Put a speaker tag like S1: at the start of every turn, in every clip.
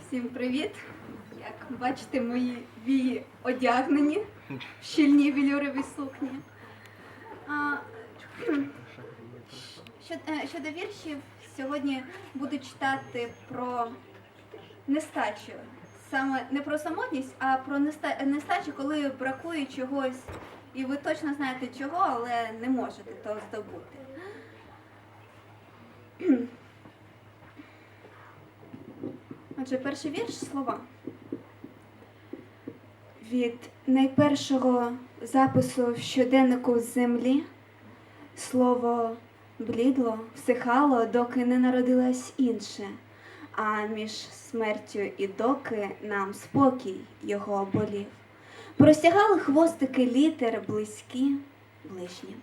S1: Всім привіт! Як бачите, мої вії одягнені в щільні вільорові сукні. А, щодо, е, віршів, сьогодні буду читати про нестачу. Саме не про самотність, а про нестачу, коли бракує чогось, і ви точно знаєте чого, але не можете того здобути. Отже, перший вірш слова. Від найпершого запису в щоденнику землі слово блідло, всихало, доки не народилось інше, а між смертю і доки нам спокій його болів. Простягали хвостики літер близькі, ближні.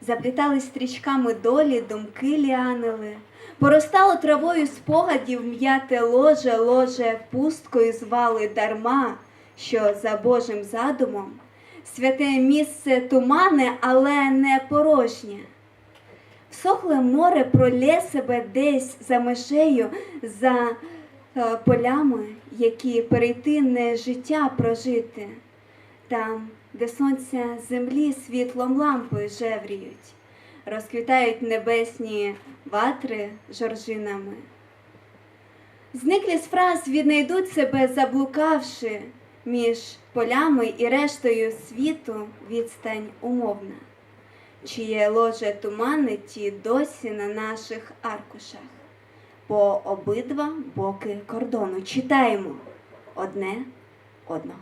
S1: Заплітали стрічками долі, думки ліанили, поростало травою спогадів м'яте ложе, ложе пусткою звали дарма, що за Божим задумом святе місце тумане, але не порожнє. Всохле море пролє себе десь за межею, за полями, які перейти не життя прожити, там, де сонця землі світлом лампи жевріють, розквітають небесні ватри жоржинами. Зниклі з фраз віднайдуть себе, заблукавши між полями і рештою світу відстань умовна, чиє ложе тумани ті досі на наших аркушах. По обидва боки кордону читаємо одне одного.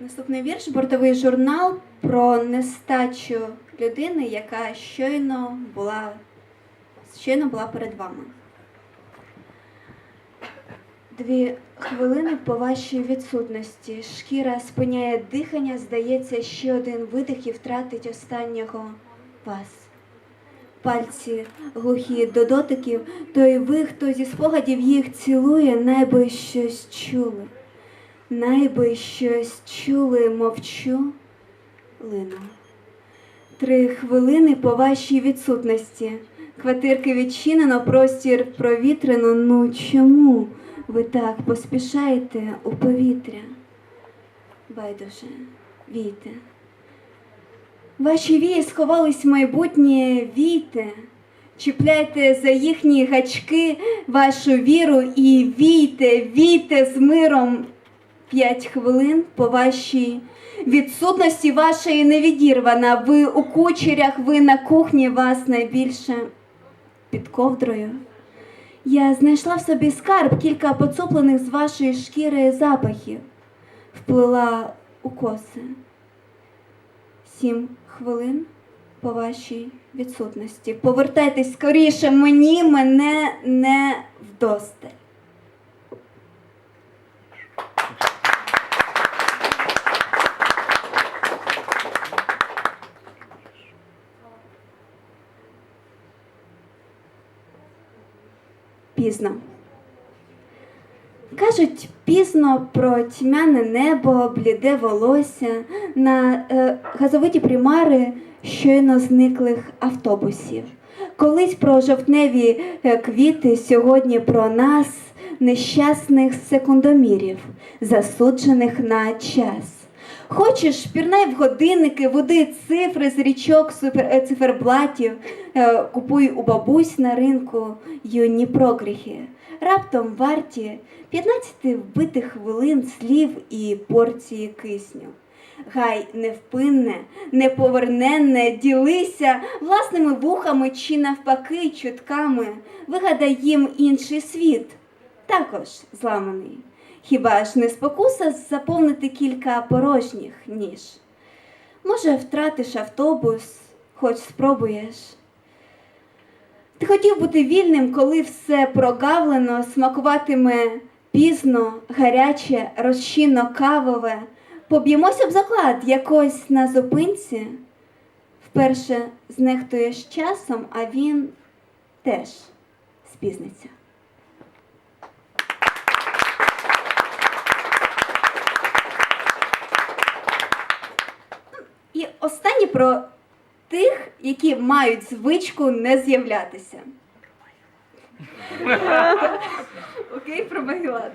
S1: Наступний вірш бортовий журнал про нестачу людини, яка щойно була, щойно була перед вами. Дві хвилини по вашій відсутності. Шкіра спиняє дихання, здається, ще один видих і втратить останнього вас. Пальці глухі до дотиків, то й ви, хто зі спогадів їх цілує, найби щось чули. Найби щось чули, мовчу, лину. Три хвилини по вашій відсутності. Квартирки відчинено, простір провітрено. Ну чому ви так поспішаєте у повітря? Байдуже, війте. Ваші вії сховались в майбутнє, війте. Чіпляйте за їхні гачки вашу віру і війте, війте з миром. П'ять хвилин по вашій відсутності вашої не відірвана. Ви у кучерях, ви на кухні вас найбільше під ковдрою. Я знайшла в собі скарб кілька поцуплених з вашої шкіри запахів, вплила у коси. Сім хвилин по вашій відсутності. Повертайтесь скоріше, мені мене не вдосталь. Пізно. Кажуть, пізно про тьмяне небо, бліде волосся на е, газовиті примари щойно зниклих автобусів. Колись про жовтневі е, квіти, сьогодні про нас, нещасних секундомірів, засуджених на час. Хочеш, пірнай в годинники, води цифри з річок супер, е, циферблатів, е, купуй у бабусь на ринку юні прогріхи. Раптом варті 15 вбитих хвилин слів і порції кисню. Гай невпинне, неповерненне, ділися власними вухами чи навпаки чутками, вигадай їм інший світ, також зламаний. Хіба ж не спокуса заповнити кілька порожніх ніж? Може, втратиш автобус, хоч спробуєш. Ти хотів бути вільним, коли все прогавлено, смакуватиме пізно, гаряче, розчинно кавове. Поб'ємося б заклад якось на зупинці. Вперше знехтуєш часом, а він теж спізниться. Про тих, які мають звичку не з'являтися. Окей, про Магеллан.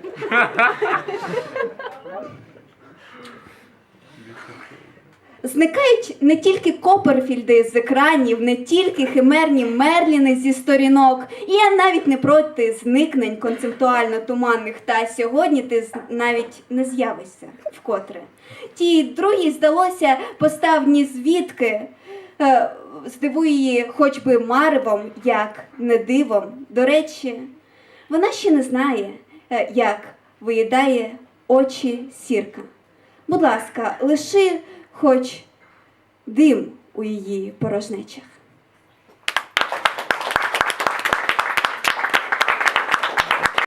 S1: Зникають не тільки Копперфільди з екранів, не тільки химерні Мерліни зі сторінок. І я навіть не проти зникнень концептуально туманних. Та сьогодні ти навіть не з'явишся вкотре. Тій другій здалося поставні звідки. Е, Здивує її хоч би марвом, як не дивом. До речі, вона ще не знає, е, як виїдає очі сірка. Будь ласка, лиши хоч дим у її порожнечах.